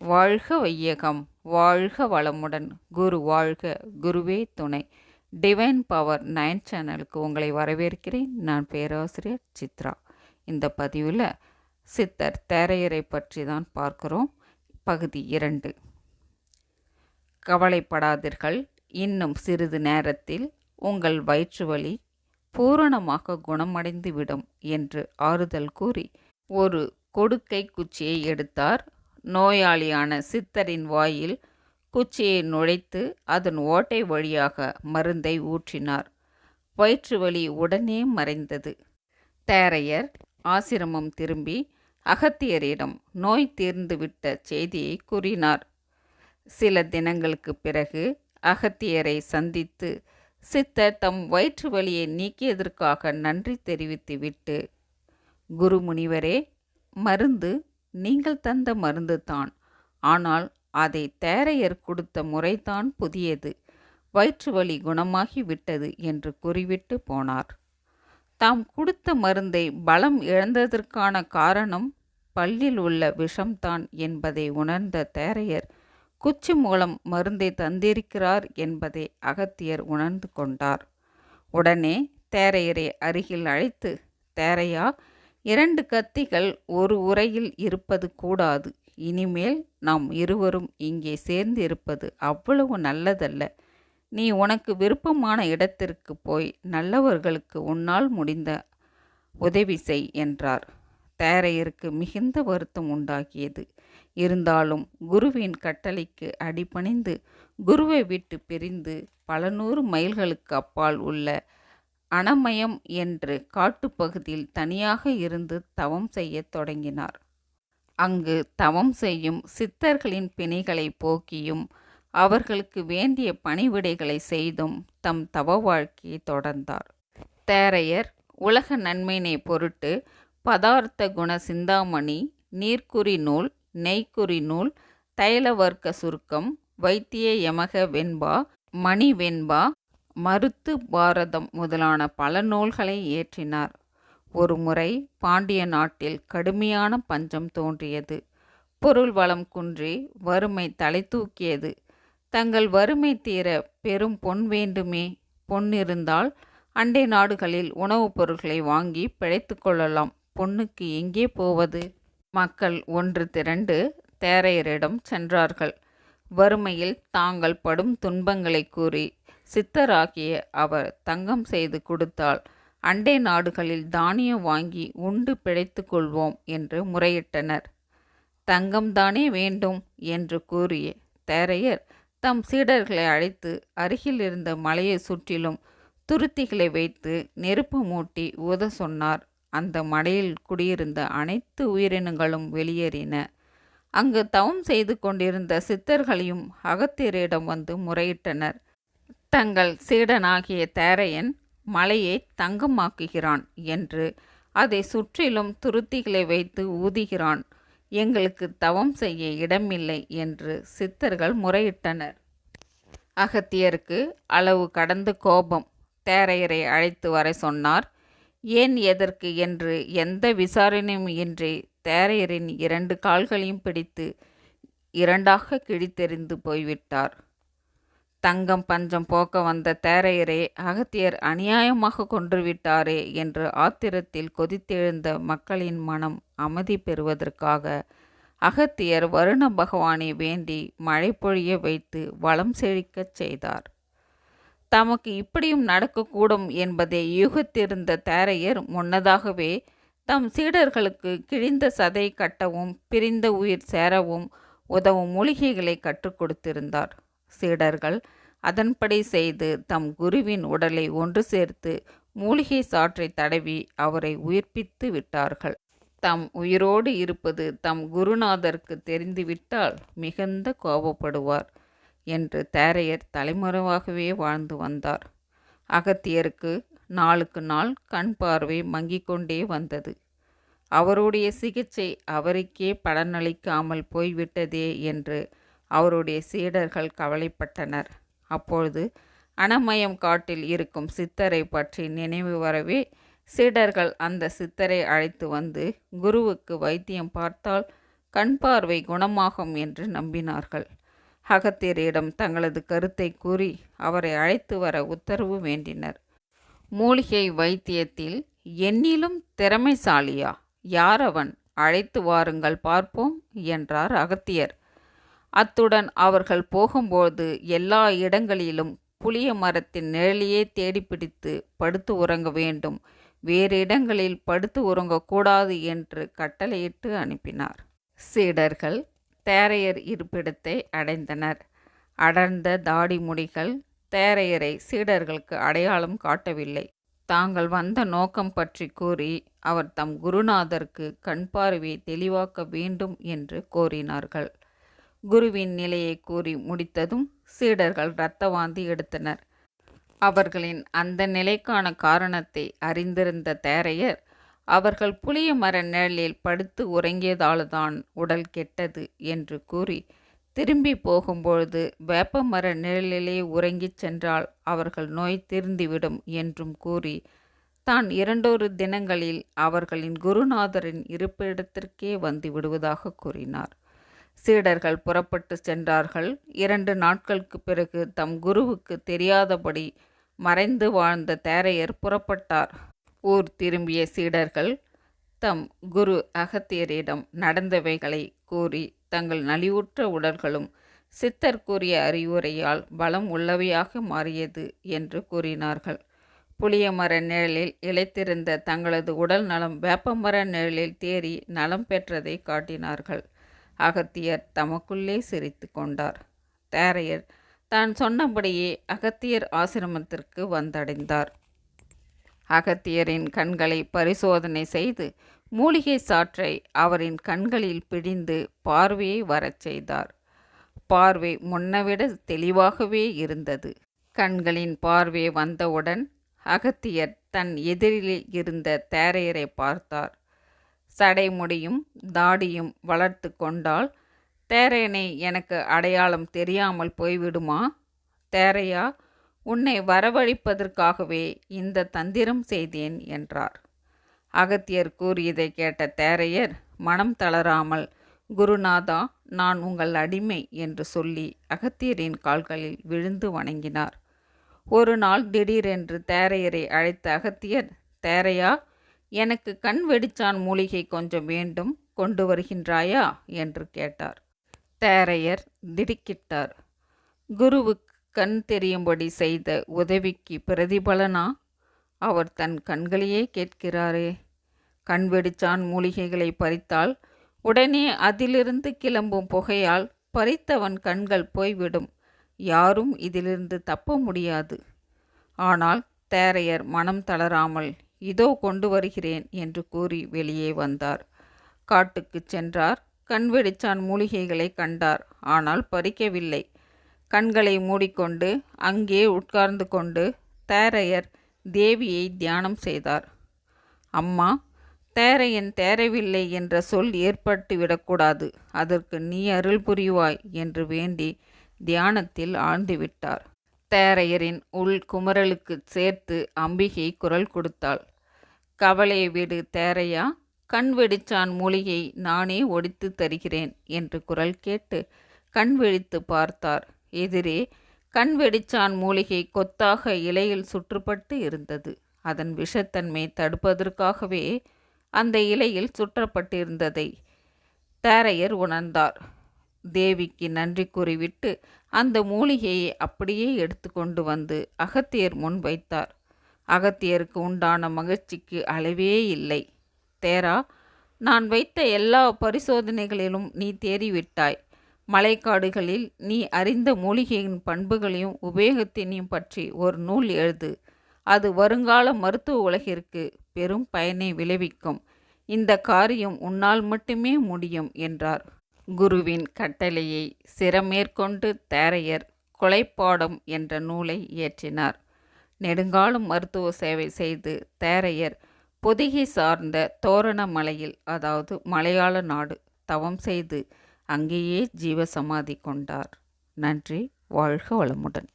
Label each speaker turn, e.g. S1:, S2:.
S1: வாழ்க வையகம் வாழ்க வளமுடன். குரு வாழ்க குருவே துணை. டிவைன் பவர் நைன் சேனலுக்கு உங்களை வரவேற்கிறேன். நான் பேராசிரியர் சித்ரா. இந்த பதிவில் சித்தர் தேரையரை பற்றி தான் பார்க்கிறோம். பகுதி இரண்டு. கவலைப்படாதீர்கள். இன்னும் சிறிது நேரத்தில் உங்கள் வயிற்று வலி பூரணமாக குணமடைந்துவிடும் என்று ஆறுதல் கூறி ஒரு கொடுக்கை குச்சியை எடுத்தார். நோயாளியான சித்தரின் வாயில் குச்சியை நுழைத்து அதன் ஓட்டை வழியாக மருந்தை ஊற்றினார். வயிற்று வலி உடனே மறைந்தது. தேரையர் ஆசிரமம் திரும்பி அகத்தியரிடம் நோய் தீர்ந்துவிட்ட செய்தியை கூறினார். சில தினங்களுக்கு பிறகு அகத்தியரை சந்தித்து சித்தர் தம் வயிற்று வலியை நீக்கியதற்காக நன்றி தெரிவித்துவிட்டு குருமுனிவரே மருந்து நீங்கள் தந்த மருந்து தான் ஆனால் அதை தேரையர் கொடுத்த முறைதான் புதியது. வயிற்று வலி குணமாகி விட்டது என்று கூறிவிட்டு போனார். தாம் கொடுத்த மருந்தை பலம் இழந்ததற்கான காரணம் பல்லில் உள்ள விஷம்தான் என்பதை உணர்ந்த தேரையர் குச்சி மூலம் மருந்தை தந்திருக்கிறார் என்பதை அகத்தியர் உணர்ந்து கொண்டார். உடனே தேரையரை அருகில் அழைத்து தேரையா இரண்டு கத்திகள் ஒரு உரையில் இருப்பது கூடாது. இனிமேல் நாம் இருவரும் இங்கே சேர்ந்து இருப்பது அவ்வளவு நல்லதல்ல. நீ உனக்கு விருப்பமான இடத்திற்கு போய் நல்லவர்களுக்கு உன்னால் முடிந்த உதவி செய் என்றார். தேரையருக்கு மிகுந்த வருத்தம் உண்டாகியது இருந்தாலும் குருவின் கட்டளைக்கு அடிபணிந்து குருவை விட்டு பிரிந்து பல நூறு மைல்களுக்கு அப்பால் உள்ள அனமயம் என்று காட்டுப்பகுதியில் தனியாக இருந்து தவம் செய்யத் தொடங்கினார். அங்கு தவம் செய்யும் சித்தர்களின் பிணிகளை போக்கியும் அவர்களுக்கு வேண்டிய பணிவிடைகளை செய்தும் தம் தவ வாழ்க்கையை தொடர்ந்தார். தேரையர் உலக நன்மையினை பொருட்டு பதார்த்த குண சிந்தாமணி நீர்க்குறி நூல் நெய்க்குறி நூல் தைலவர்க்க சுருக்கம் வைத்திய யமக வெண்பா மணி வெண்பா மருத்து பாரதம் முதலான பல நூல்களை இயற்றினார். ஒரு முறை பாண்டிய நாட்டில் கடுமையான பஞ்சம் தோன்றியது. பொருள் வளம் குன்றி வறுமை தலை தூக்கியது. தங்கள் வறுமை தீர பெரும் பொன் வேண்டுமே. பொன் இருந்தால் அண்டை நாடுகளில் உணவுப் பொருட்களை வாங்கி பிழைத்து கொள்ளலாம். பொண்ணுக்கு எங்கே போவது? மக்கள் ஒன்று திரண்டு தேரையரிடம் சென்றார்கள். வறுமையில் தாங்கள் படும் துன்பங்களை கூறி சித்தராகிய அவர் தங்கம் செய்து கொடுத்தால் அண்டை நாடுகளில் தானியம் வாங்கி உண்டு பிழைத்து கொள்வோம் என்று முறையிட்டனர். தங்கம்தானே வேண்டும் என்று கூறிய தேரையர் தம் சீடர்களை அழைத்து அருகில் இருந்த மலையை சுற்றிலும் துருத்திகளை வைத்து நெருப்பு மூட்டி ஊத சொன்னார். அந்த மலையில் குடியிருந்த அனைத்து உயிரினங்களும் வெளியேறின. அங்கு தவம் செய்து கொண்டிருந்த சித்தர்களையும் அகத்தியரிடம் வந்து முறையிட்டனர். தங்கள் சீடனாகிய தேரையன் மலையை தங்கமாக்குகிறான் என்று அதை சுற்றிலும் துருத்திகளை வைத்து ஊதுகிறான். எங்களுக்கு தவம் செய்ய இடமில்லை என்று சித்தர்கள் முறையிட்டனர். அகத்தியருக்கு அளவு கடந்த கோபம் தேரையரை அழைத்து வர சொன்னார். ஏன் எதற்கு என்று எந்த விசாரணையும் இன்றி தேரையரின் இரண்டு கால்களையும் பிடித்து இரண்டாக கிழித்தெறிந்து போய்விட்டார். தங்கம் பஞ்சம் போக்க வந்த தேரையரே அகத்தியர் அநியாயமாக கொன்றுவிட்டாரே என்று ஆத்திரத்தில் கொதித்தெழுந்த மக்களின் மனம் அமைதி பெறுவதற்காக அகத்தியர் வருண பகவானை வேண்டி மழை பொழிய வைத்து வளம் செழிக்கச் செய்தார். தமக்கு இப்படியும் நடக்கக்கூடும் என்பதை யூகத்திருந்த தேரையர் முன்னதாகவே தம் சீடர்களுக்கு கிழிந்த சதை கட்டவும் பிரிந்த உயிர் சேரவும் உதவும் மூலிகைகளை கற்றுக் கொடுத்திருந்தார். சீடர்கள் அதன்படி செய்து தம் குருவின் உடலை ஒன்று சேர்த்து மூலிகை சாற்றை தடவி அவரை உயிர்ப்பித்து விட்டார்கள். தம் உயிரோடு இருப்பது தம் குருநாதருக்கு தெரிந்துவிட்டால் மிகுந்த கோபப்படுவார் என்று தேரையர் தலைமுறைவாகவே வாழ்ந்து வந்தார். அகத்தியருக்கு நாளுக்கு நாள் கண் பார்வை மங்கிக் கொண்டே வந்தது. அவருடைய சிகிச்சை அவருக்கே பலனளிக்காமல் போய்விட்டதே என்று அவருடைய சீடர்கள் கவலைப்பட்டனர். அப்பொழுது அனமயம் காட்டில் இருக்கும் சித்தரை பற்றி நினைவு வரவே சீடர்கள் அந்த சித்தரை அழைத்து வந்து குருவுக்கு வைத்தியம் பார்த்தால் கண் பார்வை குணமாகும் என்று நம்பினார்கள். அகத்தியரிடம் தங்களது கருத்தை கூறி அவரை அழைத்து வர உத்தரவு வேண்டினர். மூலிகை வைத்தியத்தில் என்னிலும் திறமைசாலியா? யார் அவன்? அழைத்து வாருங்கள் பார்ப்போம் என்றார் அகத்தியர். அத்துடன் அவர்கள் போகும்போது எல்லா இடங்களிலும் புளிய மரத்தின் நிழலையே தேடி பிடித்து படுத்து உறங்க வேண்டும். வேறு இடங்களில் படுத்து உறங்கக்கூடாது என்று கட்டளையிட்டு அனுப்பினார். சீடர்கள் தேரையர் இருப்பிடத்தை அடைந்தனர். அடர்ந்த தாடி முடிகள் தேரையரை சீடர்களுக்கு அடையாளம் காட்டவில்லை. தாங்கள் வந்த நோக்கம் பற்றி கூறி அவர் தம் குருநாதருக்கு கண்பார்வையை தெளிவாக்க வேண்டும் என்று கோரினார்கள். குருவின் நிலையை கூறி முடித்ததும் சீடர்கள் இரத்த வாந்தி எடுத்தனர். அவர்களின் அந்த நிலைக்கான காரணத்தை அறிந்திருந்த தேரையர் அவர்கள் புளிய மர நிழலில் படுத்து உறங்கியதால்தான் உடல் கெட்டது என்று கூறி திரும்பி போகும்பொழுது வேப்பமர நிழலிலே உறங்கிச் சென்றால் அவர்கள் நோய் தீர்ந்துவிடும் என்றும் கூறி தான் இரண்டொரு தினங்களில் அவர்களின் குருநாதரின் இருப்பிடத்திற்கே வந்து விடுவதாக கூறினார். சீடர்கள் புறப்பட்டு சென்றார்கள். இரண்டு நாட்களுக்கு பிறகு தம் குருவுக்கு தெரியாதபடி மறைந்து வாழ்ந்த தேரையர் புறப்பட்டார். ஊர் திரும்பிய சீடர்கள் தம் குரு அகத்தியரிடம் நடந்தவைகளை கூறி தங்கள் நலிவுற்ற உடல்களும் சித்தர் கூறிய அறிவுரையால் பலம் உள்ளவையாக மாறியது என்று கூறினார்கள். புளியமர நிழலில் இழைத்திருந்த தங்களது உடல் நலம் வேப்பமர நிழலில் தேறி நலம் பெற்றதை காட்டினார்கள். அகத்தியர் தமக்குள்ளே சிரித்து கொண்டார். தேரையர் தான் சொன்னபடியே அகத்தியர் ஆசிரமத்திற்கு வந்தடைந்தார். அகத்தியரின் கண்களை பரிசோதனை செய்து மூலிகை சாற்றை அவரின் கண்களில் பிடிந்து பார்வையை வரச் செய்தார். பார்வை முன்னவிட தெளிவாகவே இருந்தது. கண்களின் பார்வை வந்தவுடன் அகத்தியர் தன் எதிரில் இருந்த தேரையரை பார்த்தார். சடைமுடியும் தாடியும் வளர்த்து கொண்டால் தேரையனை எனக்கு அடையாளம் தெரியாமல் போய்விடுமா? தேரையா உன்னை வரவழைப்பதற்காகவே இந்த தந்திரம் செய்தேன் என்றார். அகத்தியர் கூறியதை கேட்ட தேரையர் மனம் தளராமல் குருநாதா நான் உங்கள் அடிமை என்று சொல்லி அகத்தியரின் கால்களில் விழுந்து வணங்கினார். ஒரு நாள் திடீரென்று தேரையரை அழைத்த அகத்தியர் தேரையா எனக்கு கண் வெடிச்சான் மூலிகை கொஞ்சம் வேண்டும் கொண்டு வருகின்றாயா? என்று கேட்டார். தேரையர் திடுக்கிட்டார். குருவுக்கு கண் தெரியும்படி செய்த உதவிக்கு பிரதிபலனா? அவர் தன் கண்களையே கேட்கிறாரே. கண் வெடிச்சான் மூலிகைகளை பறித்தால் உடனே அதிலிருந்து கிளம்பும் புகையால் பறித்தவன் கண்கள் போய்விடும். யாரும் இதிலிருந்து தப்ப முடியாது. ஆனால் தேரையர் மனம் தளராமல் இதோ கொண்டு வருகிறேன் என்று கூறி வெளியே வந்தார். காட்டுக்குச் சென்றார். கண் வெடிச்சான் மூலிகைகளை கண்டார். ஆனால் பறிக்கவில்லை. கண்களை மூடிக்கொண்டு அங்கே உட்கார்ந்து கொண்டு தேரையர் தேவியை தியானம் செய்தார். அம்மா தேரையன் தேரவில்லை என்ற சொல் ஏற்பட்டு விடக்கூடாது. அதற்கு நீ அருள் புரிவாய் என்று வேண்டி தியானத்தில் ஆழ்ந்துவிட்டார். தேரையரின் உள் குமரலுக்கு சேர்த்து அம்பிகை குரல் கொடுத்தாள். கவலை விடு தேரையா கண் வெடிச்சான் மூலிகை நானே ஒடித்து தருகிறேன் என்று குரல் கேட்டு கண் விழித்து பார்த்தார். எதிரே கண் வெடிச்சான் மூலிகை கொத்தாக இலையில் சுற்றுப்பட்டு இருந்தது. அதன் விஷத்தன்மை தடுப்பதற்காகவே அந்த இலையில் சுற்றப்பட்டிருந்ததை தேரையர் உணர்ந்தார். தேவிக்கு நன்றி கூறிவிட்டு அந்த மூலிகையை அப்படியே எடுத்துக்கொண்டு வந்து அகத்தியர் முன் வைத்தார். அகத்தியருக்கு உண்டான மகிழ்ச்சிக்கு அளவே இல்லை. தேரா நான் வைத்த எல்லா பரிசோதனைகளிலும் நீ தேறிவிட்டாய். மலைக்காடுகளில் நீ அறிந்த மூலிகையின் பண்புகளையும் உபயோகத்தினையும் பற்றி ஒரு நூல் எழுது. அது வருங்கால மருத்துவ உலகிற்கு பெரும் பயனை விளைவிக்கும். இந்த காரியம் உன்னால் மட்டுமே முடியும் என்றார். குருவின் கட்டளையை சிரமேற்கொண்டு தேரையர் கொலைப்பாடம் என்ற நூலை இயற்றினார். நெடுங்காலம் மருத்துவ சேவை செய்து தேரையர் பொதிகை சார்ந்த தோரணமலையில் அதாவது மலையாள நாடு தவம் செய்து அங்கேயே ஜீவசமாதி கொண்டார். நன்றி. வாழ்க வளமுடன்.